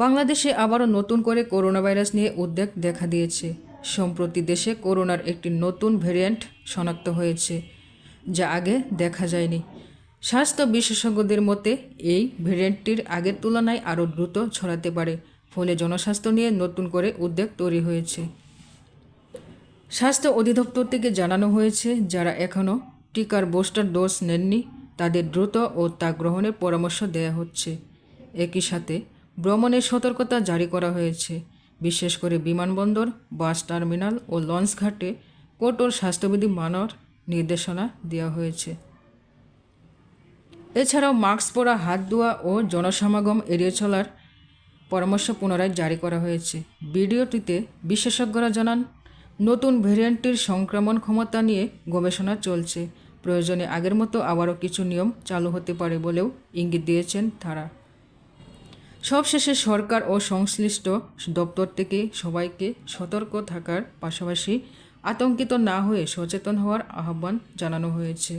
বাংলাদেশে আবারও নতুন করে করোনা ভাইরাস নিয়ে উদ্বেগ দেখা দিয়েছে। সম্প্রতি দেশে করোনার একটি নতুন ভ্যারিয়েন্ট শনাক্ত হয়েছে, যা আগে দেখা যায়নি। স্বাস্থ্য বিশেষজ্ঞদের মতে, এই ভ্যারিয়েন্টটির আগের তুলনায় আরও দ্রুত ছড়াতে পারে, ফলে জনস্বাস্থ্য নিয়ে নতুন করে উদ্বেগ তৈরি হয়েছে। স্বাস্থ্য অধিদপ্তর থেকে জানানো হয়েছে, যারা এখনও টিকার বুস্টার ডোজ নেননি, তাদের দ্রুত ও তা গ্রহণের পরামর্শ দেওয়া হচ্ছে। একই সাথে ভ্রমণের সতর্কতা জারি করা হয়েছে। বিশেষ করে বিমানবন্দর, বাস টার্মিনাল ও লঞ্চ ঘাটে কঠোর স্বাস্থ্যবিধি মানার নির্দেশনা দেওয়া হয়েছে। এছাড়াও মাস্ক পরা, হাত ধোয়া ও জনসমাগম এড়িয়ে চলার পরামর্শ পুনরায় জারি করা হয়েছে। ভিডিওটিতে বিশেষজ্ঞরা জানান, নতুন ভ্যারিয়েন্টটির সংক্রমণ ক্ষমতা নিয়ে গবেষণা চলছে। প্রয়োজনে আগের মতো আবারও কিছু নিয়ম চালু হতে পারে বলেও ইঙ্গিত দিয়েছেন তারা। সবশেষে সরকার ও সংশ্লিষ্ট দপ্তর থেকে সবাইকে সতর্ক থাকার পাশাপাশি আতঙ্কিত না হয়ে সচেতন হওয়ার আহ্বান জানানো হয়েছে।